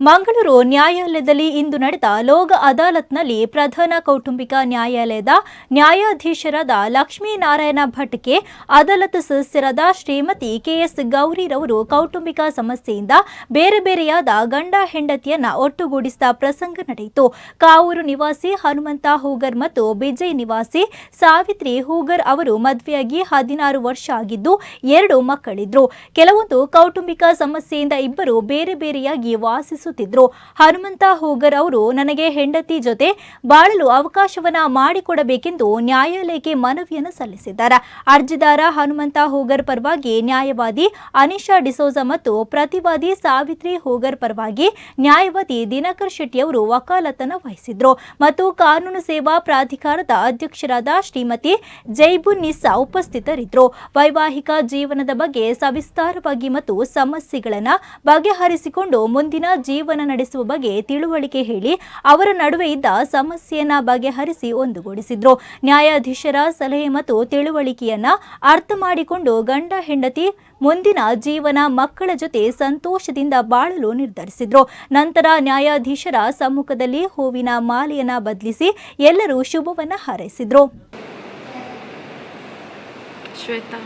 ಮಂಗಳೂರು ನ್ಯಾಯಾಲಯದಲ್ಲಿ ಇಂದು ನಡೆದ ಲೋಕ ಅದಾಲತ್ನಲ್ಲಿ ಪ್ರಧಾನ ಕೌಟುಂಬಿಕ ನ್ಯಾಯಾಲಯದ ನ್ಯಾಯಾಧೀಶರಾದ ಲಕ್ಷ್ಮೀನಾರಾಯಣ ಭಟ್ಗೆ ಅದಾಲತ್ ಸದಸ್ಯರಾದ ಶ್ರೀಮತಿ ಕೆಎಸ್ ಗೌರಿರವರು ಕೌಟುಂಬಿಕ ಸಮಸ್ಯೆಯಿಂದ ಬೇರೆ ಬೇರೆಯಾದ ಗಂಡ ಹೆಂಡತಿಯನ್ನ ಒಟ್ಟುಗೂಡಿಸಿದ ಪ್ರಸಂಗ ನಡೆಯಿತು. ಕಾವೂರು ನಿವಾಸಿ ಹನುಮಂತ ಹೂಗರ್ ಮತ್ತು ಬಿಜಯ್ ನಿವಾಸಿ ಸಾವಿತ್ರಿ ಹೂಗರ್ ಅವರು ಮದುವೆಯಾಗಿ ಹದಿನಾರು ವರ್ಷ ಆಗಿದ್ದು ಎರಡು ಮಕ್ಕಳಿದ್ರು. ಕೆಲವೊಂದು ಕೌಟುಂಬಿಕ ಸಮಸ್ಯೆಯಿಂದ ಇಬ್ಬರು ಬೇರೆ ಬೇರೆಯಾಗಿ ವಾಸಿಸುತ್ತಿದ್ರು ಹನುಮಂತ ಹೋಗರ್ ಅವರು, ನನಗೆ ಹೆಂಡತಿ ಜೊತೆ ಬಾಳಲು ಅವಕಾಶವನ್ನ ಮಾಡಿಕೊಡಬೇಕೆಂದು ನ್ಯಾಯಾಲಯಕ್ಕೆ ಮನವಿಯನ್ನು ಸಲ್ಲಿಸಿದ್ದಾರೆ. ಅರ್ಜಿದಾರ ಹನುಮಂತ ಹೋಗರ್ ಪರವಾಗಿ ನ್ಯಾಯವಾದಿ ಅನಿಶಾ ಡಿಸೋಜಾ ಮತ್ತು ಪ್ರತಿವಾದಿ ಸಾವಿತ್ರಿ ಹೋಗರ್ ಪರವಾಗಿ ನ್ಯಾಯವಾದಿ ದಿನಕರ್ ಶೆಟ್ಟಿ ಅವರು ವಕಾಲತನ ವಹಿಸಿದ್ರು. ಮತ್ತು ಕಾನೂನು ಸೇವಾ ಪ್ರಾಧಿಕಾರದ ಅಧ್ಯಕ್ಷರಾದ ಶ್ರೀಮತಿ ಜೈಬುನ್ನಿಸಾ ಉಪಸ್ಥಿತರಿದ್ದರು ವೈವಾಹಿಕ ಜೀವನದ ಬಗ್ಗೆ ಸವಿಸ್ತಾರವಾಗಿ ಮತ್ತು ಸಮಸ್ಯೆಗಳನ್ನು ಬಗೆಹರಿಸಿಕೊಂಡು ಮುಂದಿನ ಜೀವನ ನಡೆಸುವ ಬಗ್ಗೆ ತಿಳುವಳಿಕೆ ಹೇಳಿ ಅವರ ನಡುವೆ ಇದ್ದ ಸಮಸ್ಯೆಯನ್ನ ಬಗೆಹರಿಸಿ ಒಂದುಗೂಡಿಸಿದ್ರು. ನ್ಯಾಯಾಧೀಶರ ಸಲಹೆ ಮತ್ತು ತಿಳುವಳಿಕೆಯನ್ನ ಅರ್ಥ ಮಾಡಿಕೊಂಡು ಗಂಡ ಹೆಂಡತಿ ಮುಂದಿನ ಜೀವನ ಮಕ್ಕಳ ಜೊತೆ ಸಂತೋಷದಿಂದ ಬಾಳಲು ನಿರ್ಧರಿಸಿದ್ರು. ನಂತರ ನ್ಯಾಯಾಧೀಶರ ಸಮ್ಮುಖದಲ್ಲಿ ಹೂವಿನ ಮಾಲೆಯನ್ನ ಬದಲಿಸಿ ಎಲ್ಲರೂ ಶುಭವನ್ನ ಹಾರೈಸಿದ್ರು. ಶ್ವೇತಾ